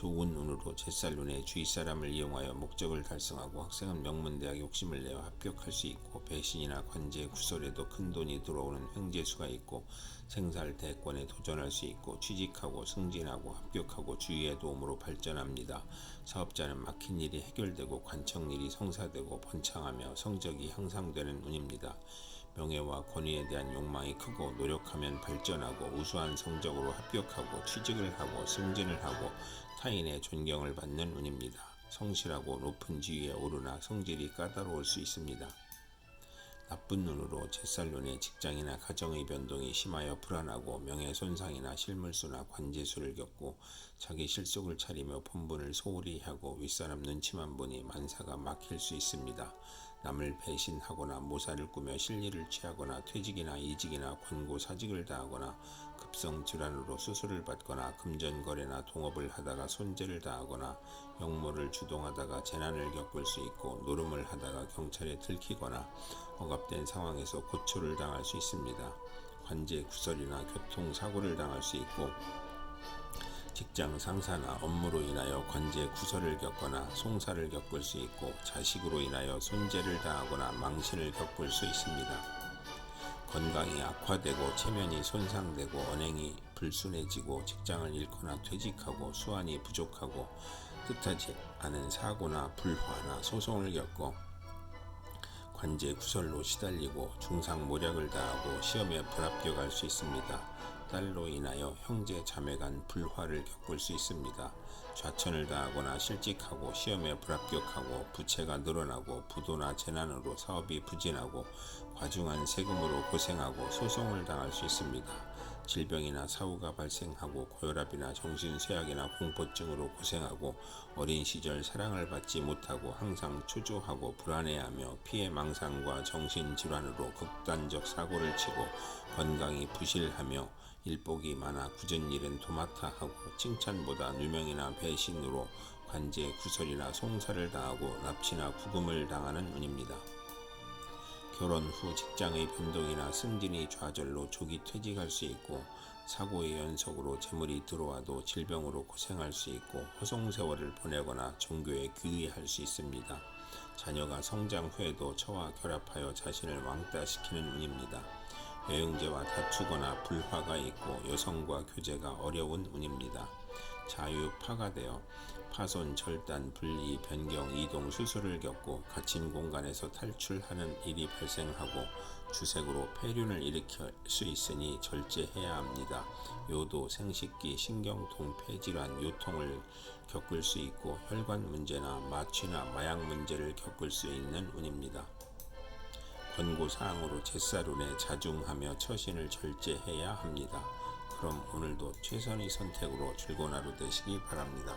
좋은 운으로 제살룬의 주위 사람을 이용하여 목적을 달성하고 학생은 명문대학에 욕심을 내어 합격할 수 있고 배신이나 관제 구설에도 큰 돈이 들어오는 횡재수가 있고 생살 대권에 도전할 수 있고 취직하고 승진하고 합격하고 주위의 도움으로 발전합니다. 사업자는 막힌 일이 해결되고 관청 일이 성사되고 번창하며 성적이 향상되는 운입니다. 명예와 권위에 대한 욕망이 크고 노력하면 발전하고 우수한 성적으로 합격하고 취직을 하고 승진을 하고 타인의 존경을 받는 운입니다. 성실하고 높은 지위에 오르나 성질이 까다로울 수 있습니다. 나쁜 눈으로 제살론의 직장이나 가정의 변동이 심하여 불안하고 명예 손상이나 실물수나 관제수를 겪고 자기 실속을 차리며 본분을 소홀히 하고 윗사람 눈치만 보니 만사가 막힐 수 있습니다. 남을 배신하거나 모사를 꾸며 실리를 취하거나 퇴직이나 이직이나 권고 사직을 다하거나 급성 질환으로 수술을 받거나 금전거래나 동업을 하다가 손재를 다하거나 역모를 주동하다가 재난을 겪을 수 있고 노름을 하다가 경찰에 들키거나 억압된 상황에서 고초를 당할 수 있습니다. 관제 구설이나 교통사고를 당할 수 있고 직장 상사나 업무로 인하여 관제 구설을 겪거나 송사를 겪을 수 있고 자식으로 인하여 손재를 당하거나 망신을 겪을 수 있습니다. 건강이 악화되고 체면이 손상되고 언행이 불순해지고 직장을 잃거나 퇴직하고 수완이 부족하고 뜻하지 않은 사고나 불화나 소송을 겪고 관제 구설로 시달리고 중상 모략을 당하고 시험에 불합격할 수 있습니다. 딸로 인하여 형제 자매 간 불화를 겪을 수 있습니다. 좌천을 당하거나 실직하고 시험에 불합격하고 부채가 늘어나고 부도나 재난으로 사업이 부진하고 과중한 세금으로 고생하고 소송을 당할 수 있습니다. 질병이나 사후가 발생하고 고혈압이나 정신쇠약이나 공포증으로 고생하고 어린 시절 사랑을 받지 못하고 항상 초조하고 불안해하며 피해 망상과 정신질환으로 극단적 사고를 치고 건강이 부실하며 일복이 많아 굳은 일은 도맡아 하고 칭찬보다 누명이나 배신으로 관제 구설이나 송사를 당하고 납치나 구금을 당하는 운입니다. 결혼 후 직장의 변동이나 승진이 좌절로 조기 퇴직할 수 있고 사고의 연속으로 재물이 들어와도 질병으로 고생할 수 있고 허송 세월을 보내거나 종교에 귀의할 수 있습니다. 자녀가 성장 후에도 처와 결합하여 자신을 왕따시키는 운입니다. 여행제와 다투거나 불화가 있고 여성과 교제가 어려운 운입니다. 자유 파가 되어 파손, 절단, 분리, 변경, 이동, 수술을 겪고 갇힌 공간에서 탈출하는 일이 발생하고 주색으로 폐륜을 일으킬 수 있으니 절제해야 합니다. 요도, 생식기, 신경통, 폐질환, 요통을 겪을 수 있고 혈관 문제나 마취나 마약 문제를 겪을 수 있는 운입니다. 권고사항으로 제사룬에 자중하며 처신을 절제해야 합니다. 그럼 오늘도 최선의 선택으로 즐거운 하루 되시기 바랍니다.